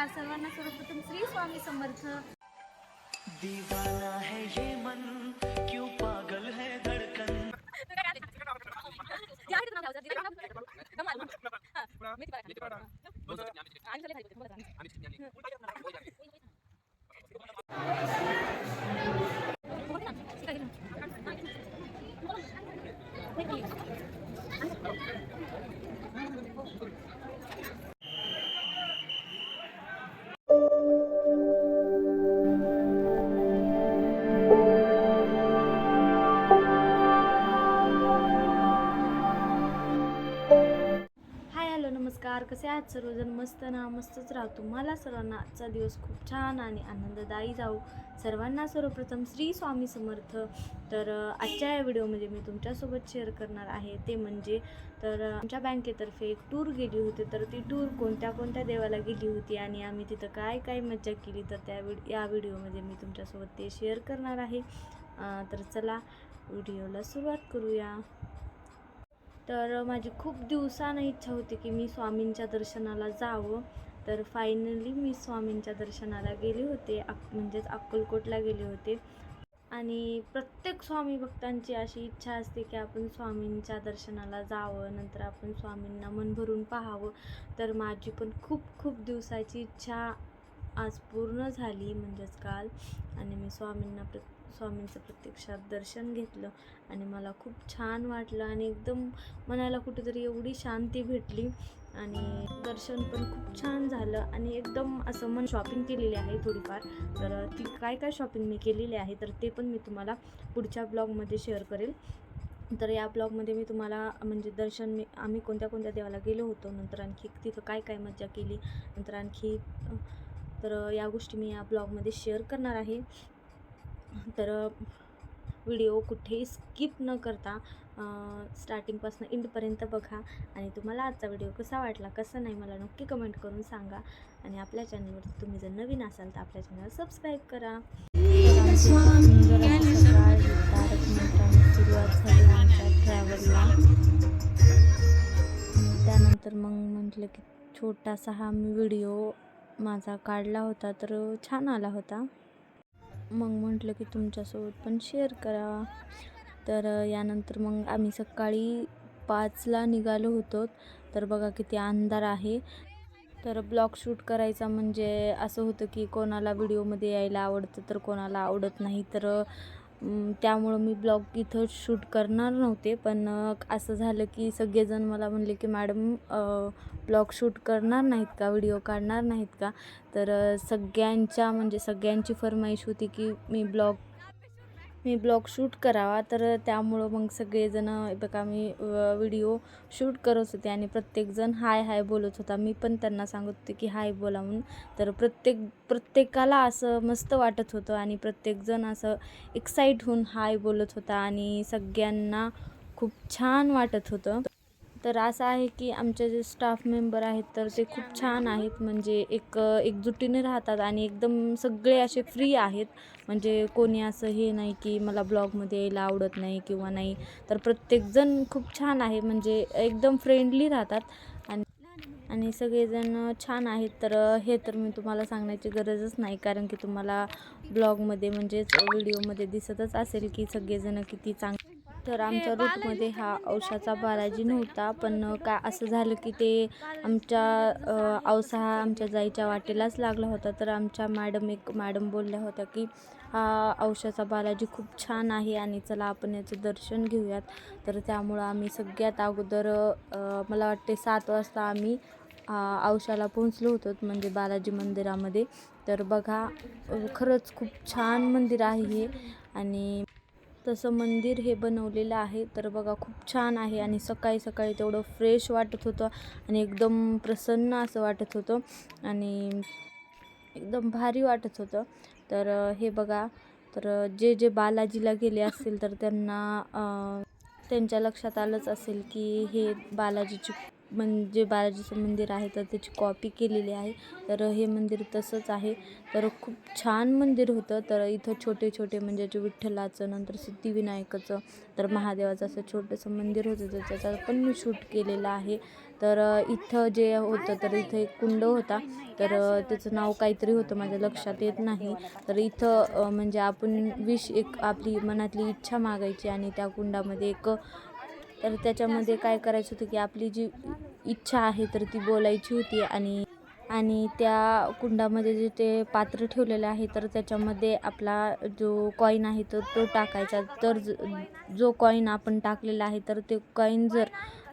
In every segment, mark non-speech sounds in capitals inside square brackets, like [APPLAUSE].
नमस्कार सर्वांना सर्वप्रथम श्री स्वामी समर्थ दीवाना है ये मन क्यों पागल है धड़कन हाय हॅलो नमस्कार कसे आहात सर्वजण? मस्त ना मस्तच राहू तुम्हाला सर्वांना आजचा दिवस खूप छान आणि आनंददायी जाऊ सर्वांना सर्वप्रथम श्री स्वामी समर्थ. तर आजच्या या व्हिडिओमध्ये मी तुमच्यासोबत शेअर करणार आहे. ते म्हणजे तर आमच्या बँकेतर्फे एक टूर गेली होती. तर ती टूर कोणत्या कोणत्या देवाला गेली होती आणि आम्ही तिथं काय काय मज्जा केली तर त्या व्हिड या व्हिडिओमध्ये मी तुमच्यासोबत ते शेअर करणार आहे. तर चला व्हिडिओला सुरुवात करूया. तर माझी खूप दिवसानं इच्छा होती की मी स्वामींच्या दर्शनाला जावं. तर फायनली मी स्वामींच्या दर्शनाला गेले होते. अक म्हणजेच अक्कलकोटला गेले होते. आणि प्रत्येक स्वामी भक्तांची अशी इच्छा असते की आपण स्वामींच्या दर्शनाला जावं नंतर आपण स्वामींना मन भरून पाहावं. तर माझी पण खूप खूप दिवसाची इच्छा आज पूर्ण झाली म्हणजेच काल. आणि मी स्वामींना प्र स्वामींचं प्रत्यक्षात दर्शन घेतलं आणि मला खूप छान वाटलं आणि एकदम मनाला कुठेतरी एवढी शांती भेटली आणि दर्शन पण खूप छान झालं आणि एकदम असं मन शॉपिंग केलेली आहे थोडीफार. तर ती काय काय शॉपिंग मी केलेली आहे तर ते पण मी तुम्हाला पुढच्या ब्लॉगमध्ये शेअर करेल. तर या ब्लॉगमध्ये मी तुम्हाला म्हणजे दर्शन मी आम्ही कोणत्या कोणत्या देवाला गेलो होतो नंतर आणखी तिथं काय काय मज्जा केली नंतर आणखी तर या गोष्टी मी या ब्लॉगमध्ये शेअर करणार आहे. तर व्हिडिओ कुठेही स्किप न करता स्टार्टिंगपासून इंडपर्यंत बघा. आणि तुम्हाला आजचा व्हिडिओ कसा वाटला कसा नाही मला नक्की कमेंट करून सांगा. आणि आपल्या चॅनलवर तुम्ही जर नवीन असाल तर आपल्या चॅनलला सबस्क्राईब करा. सुरुवात झाली आमच्या ट्रॅव्हलला त्यानंतर मग म्हटलं की छोटासा हा मी व्हिडिओ माझा काढला होता तर छान आला होता. मग म्हटलं की तुमच्यासोबत पण शेअर करा. तर यानंतर मग आम्ही सकाळी पाचला निघालो होतो. तर बघा किती अंधार आहे. तर ब्लॉग शूट करायचा म्हणजे असं होतं की कोणाला व्हिडिओमध्ये यायला आवडतं तर कोणाला आवडत नाही. तर त्यामुळं मी ब्लॉग इथं शूट करणार नव्हते पण असं झालं की सगळेजण मला म्हणले की मॅडम ब्लॉग शूट करणार नाहीत का? व्हिडिओ काढणार नाहीत का? तर सगळ्यांच्या म्हणजे सगळ्यांची फरमाईश होती की मी ब्लॉग मी ब्लॉग शूट करावा. तर त्यामुळं मग सगळेजण बघा मी व्हिडिओ शूट करत होते आणि प्रत्येकजण हाय हाय बोलत होता. मी पण त्यांना सांगत होते की हाय बोला म्हणून. तर प्रत्येक प्रत्येकाला असं मस्त वाटत होतं आणि प्रत्येकजण असं एक्साईट होऊन हाय बोलत होता आणि सगळ्यांना खूप छान वाटत होतं. तर असं आहे की आमचे जे स्टाफ मेंबर आहेत तर ते खूप छान आहेत. म्हणजे एक एकजुटीने राहतात आणि एकदम सगळे असे फ्री आहेत. म्हणजे कोणी असं हे नाही की मला ब्लॉगमध्ये यायला आवडत नाही किंवा नाही. तर प्रत्येकजण खूप छान आहे. म्हणजे एकदम फ्रेंडली राहतात. आणि आणि सगळेजण छान आहेत. तर हे तर मी तुम्हाला सांगण्याची गरजच नाही. कारण की तुम्हाला ब्लॉगमध्ये म्हणजेच व्हिडिओमध्ये दिसतच असेल की सगळेजण किती चांग तर आमच्या रूटमध्ये हा औषधाचा बालाजी नव्हता पण का असं झालं की ते आमच्या औसा हा आमच्या जायच्या वाटेलाच लागला होता. तर आमच्या मॅडम एक मॅडम बोलल्या होत्या की हा औषधाचा बालाजी खूप छान आहे आणि चला आपण याचं दर्शन घेऊयात. तर त्यामुळं आम्ही सगळ्यात अगोदर मला वाटते सात वाजता आम्ही औशाला पोहोचलो होतो म्हणजे बालाजी मंदिरामध्ये. तर बघा खरंच खूप छान मंदिर आहे हे. आणि तसं मंदिर हे बनवलेलं आहे. तर बघा खूप छान आहे आणि सकाळी सकाळी तेवढं फ्रेश वाटत होतं आणि एकदम प्रसन्न असं वाटत होतं आणि एकदम भारी वाटत होतं. तर हे बघा तर जे जे बालाजीला गेले असतील तर त्यांना त्यांच्या लक्षात आलंच असेल की हे बालाजीची म्हणजे बालाजीचं मंदिर आहे तर त्याची कॉपी केलेली आहे. तर हे मंदिर तसंच आहे. तर खूप छान मंदिर होतं. तर इथं छोटे छोटे म्हणजे जे विठ्ठलाचं नंतर सिद्धिविनायकाचं तर महादेवाचं असं छोटंसं मंदिर होतं. तर त्याचा पण मी शूट केलेलं आहे. तर इथं जे होतं तर इथं एक कुंड होता. तर त्याचं नाव काहीतरी होतं माझ्या लक्षात येत नाही. तर इथं म्हणजे आपण विश एक आपली मनातली इच्छा मागायची आणि त्या कुंडामध्ये एक तर त्याच्यामध्ये काय करायचं होतं की आपली जी इच्छा आहे तर ती बोलायची होती आणि आणि त्या कुंडामध्ये जे ते पात्र ठेवलेलं आहे तर त्याच्यामध्ये आपला जो कॉईन आहे तर तो टाकायचा. तर ज- जो कॉईन आपण टाकलेला आहे तर ते कॉईन जर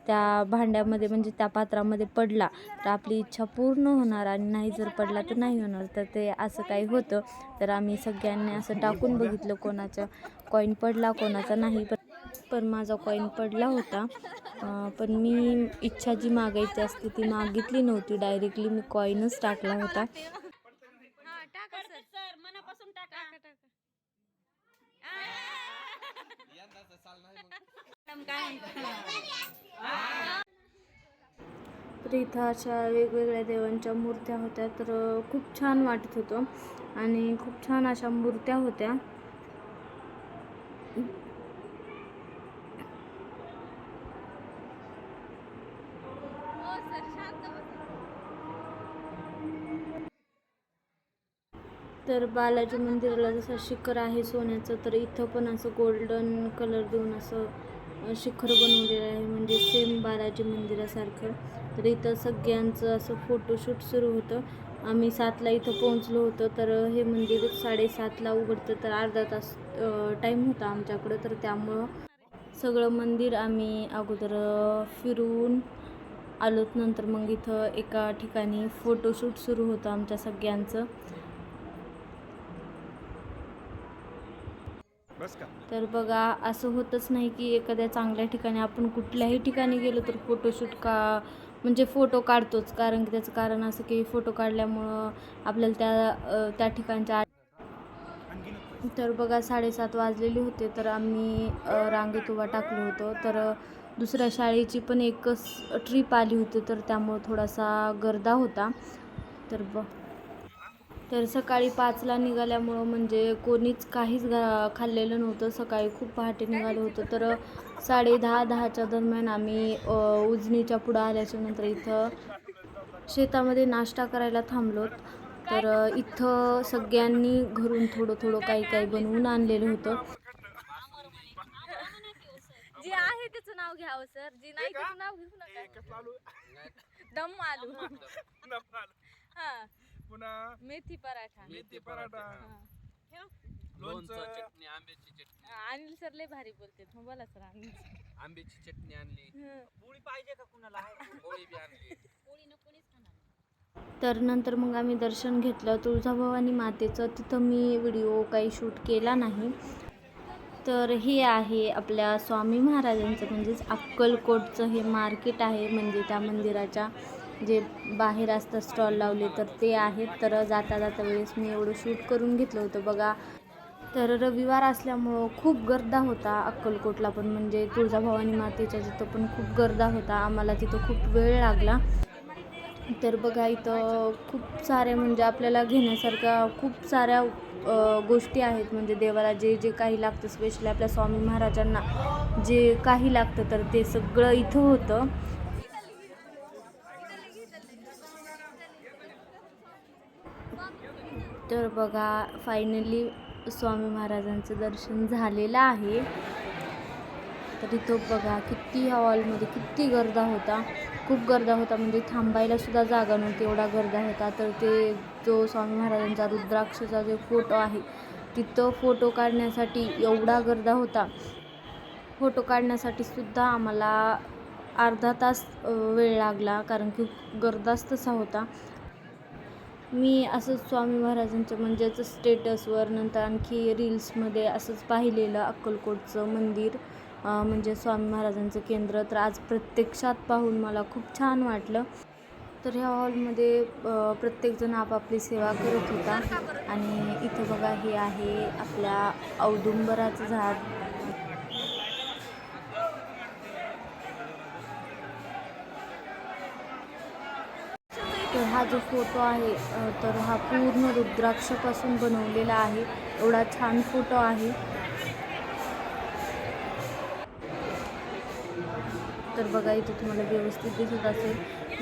त्या भांड्यामध्ये म्हणजे त्या पात्रामध्ये पडला तर आपली इच्छा पूर्ण होणार आणि नाही जर पडला तर नाही होणार. तर ते असं काही होतं. तर आम्ही सगळ्यांनी असं टाकून बघितलं कोणाचं कॉईन पडला कोणाचा नाही पण पण माझा कॉईन पडला होता. पण मी इच्छा जी मागायची असते ती मागितली नव्हती. डायरेक्टली मी कॉईनच टाकला होता. तर इथं अशा वेगवेगळ्या देवांच्या मूर्त्या होत्या तर खूप छान वाटत होतं. आणि खूप छान अशा मूर्त्या होत्या. तर बालाजी मंदिराला जसं शिखर आहे सोन्याचं तर इथं पण असं गोल्डन कलर देऊन असं शिखर बनवलेलं आहे. म्हणजे सेम बालाजी मंदिरासारखं. तर इथं सगळ्यांचं असं फोटोशूट सुरू होतं. आम्ही सातला इथं पोहोचलो होतो तर हे मंदिर साडेसातला उघडतं तर अर्धा तास टाईम होता आमच्याकडं. तर त्यामुळं सगळं मंदिर आम्ही अगोदर फिरून आलोत. नंतर मग इथं एका ठिकाणी फोटोशूट सुरू होतं आमच्या सगळ्यांचं बस का तर बघा असं होतच नाही की एखाद्या चांगल्या ठिकाणी आपण कुठल्याही ठिकाणी गेलो तर फोटोशूट का म्हणजे फोटो काढतोच. कारण की त्याचं कारण असं की फोटो काढल्यामुळं आपल्याला त्या त्या ठिकाणच्या तर बघा साडेसात वाजलेले होते. तर आम्ही रांगेत उभा टाकलो होतो. तर दुसऱ्या शाळेची पण एकच ट्रिप आली होती. तर त्यामुळं थोडासा गर्दा होता. तर ब तर सकाळी पाचला निघाल्यामुळं म्हणजे कोणीच काहीच घा खाल्लेलं नव्हतं. सकाळी खूप पहाटे निघालो होतो. तर साडे दहा दहाच्या दरम्यान आम्ही उजनीच्या पुढं आल्याच्यानंतर इथं शेतामध्ये नाश्ता करायला थांबलोत तर इथं सगळ्यांनी घरून थोडं थोडं काही काही बनवून आणलेलं होतं. जी आहे त्याचं नाव घ्यावं सर. जी नाही त्याचं नाव घेऊ नका. [LAUGHS] दम आलू. हा. पुन्हा मेथी पराठा. मेथी पराठा. हा. लोणचं चटणी आंब्याची चटणी. अनिल सर लय भारी बोलते. मग बोला सर अनिल आंब्याची चटणी आणली. पोळी बी आणली. तर नंतर मग आम्ही दर्शन घेतलं. तुळजाभवानी मातेचं. तिथं मी व्हिडिओ काही शूट केला नाही. तर हे आहे आपल्या स्वामी महाराजांचं म्हणजेच अक्कलकोटचं हे मार्केट आहे म्हणजे त्या मंदिराच्या. जे बाहेर असतात स्टॉल लावले तर ते आहेत. तर जाता जाता वेळेस मी एवढं शूट करून घेतलं होतं बघा. तर रविवार असल्यामुळं खूप गर्दा होता अक्कलकोटला पण. म्हणजे तुळजाभवानी मातेच्या तिथं पण खूप गर्दा होता. आम्हाला तिथं खूप वेळ लागला. तर बघा इथं खूप सारे म्हणजे आपल्याला घेण्यासारख्या खूप साऱ्या गोष्टी आहेत. म्हणजे देवाला जे जे काही लागतं स्पेशली आपल्या स्वामी महाराजांना जे काही लागतं तर ते सगळं इथं होतं. तर बघा फायनली स्वामी महाराजांचं दर्शन झालेलं आहे. तर तिथं बघा किती हॉलमध्ये किती गर्दा होता. खूप गर्दा होता म्हणजे थांबायला सुद्धा जागा नव्हती एवढा गर्दा होता. तर ते जो स्वामी महाराजांचा रुद्राक्षचा जो फोटो आहे तिथं फोटो काढण्यासाठी एवढा गर्दा होता. फोटो काढण्यासाठी सुद्धा आम्हाला अर्धा तास वेळ लागला कारण की गर्दाच तसा होता. मी असंच स्वामी महाराजांचं म्हणजेच स्टेटसवर नंतर आणखी रील्समध्ये असंच पाहिलेलं अक्कलकोटचं मंदिर म्हणजे स्वामी महाराजांचं केंद्र. तर आज प्रत्यक्षात पाहून मला खूप छान वाटलं. तर ह्या हॉलमध्ये प्रत्येकजण आपापली सेवा करत होता. आणि इथं बघा हे आहे आपल्या औदुंबराचं झाड तर हा जो फोटो आहे तर हा पूर्ण रुद्राक्षापासून बनवलेला आहे. एवढा छान फोटो आहे. तर बघा इथं तुम्हाला व्यवस्थित दिसत असेल.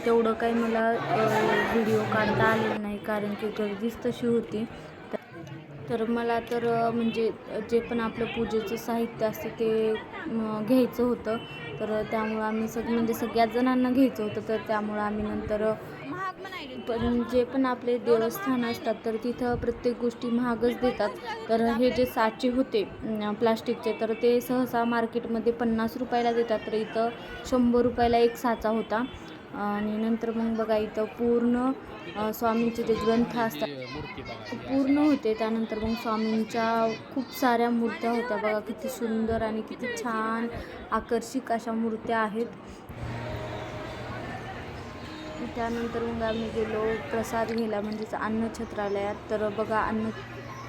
तेवढं काही मला व्हिडिओ काढता आलेलं नाही कारण की गर्दीच तशी होती. तर- मला तर म्हणजे जे पण आपलं पूजेचं साहित्य असतं ते घ्यायचं होतं. तर त्यामुळं आम्ही सग म्हणजे सगळ्याच जणांना घ्यायचं होतं. तर त्यामुळं आम्ही नंतर पण जे पण आपले देवस्थान असतात तर तिथं प्रत्येक गोष्टी महागच देतात. तर हे जे साचे होते प्लास्टिकचे तर ते सहसा मार्केटमध्ये पन्नास रुपयाला देतात. तर इथं शंभर रुपयाला एक साचा होता. आणि नंतर मग बघा इथं पूर्ण स्वामींचे जे ग्रंथ असतात पूर्ण होते. त्यानंतर मग स्वामींच्या खूप साऱ्या मूर्त्या होत्या. बघा किती सुंदर आणि किती छान आकर्षक अशा मूर्त्या आहेत. त्यानंतर मग आम्ही गेलो प्रसाद घ्यायला म्हणजेच अन्नछत्रालयात. तर बघा अन्न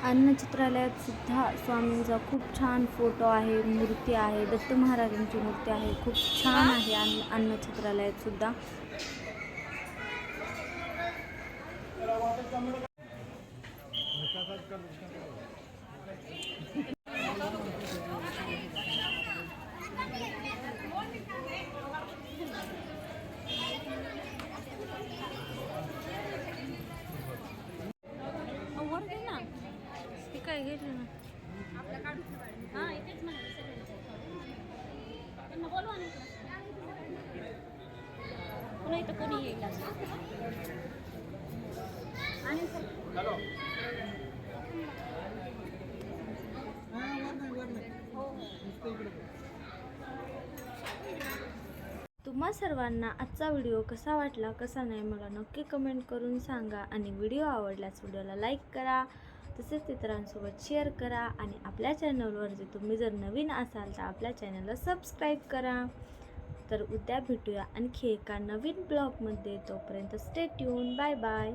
अन्नचित्रालयातसुद्धा स्वामींचा खूप छान फोटो आहे मूर्ती आहे दत्त महाराजांची मूर्ती आहे. खूप छान आहे अन्न ना. पुन्हा इथं कोणी येईल तुम्हा सर्वांना आजचा व्हिडिओ कसा वाटला कसा नाही मला नक्की कमेंट करून सांगा. आणि व्हिडिओ आवडल्यास व्हिडिओला लाईक करा. तसेच इतरांसोबत शेअर करा आणि आपल्या चॅनलवर जे तुम्ही जर नवीन असाल तर आपल्या चॅनलला सबस्क्राईब करा. तर उद्या भेटूया आणखी एका नवीन ब्लॉगमध्ये तोपर्यंत स्टे ट्यून बाय बाय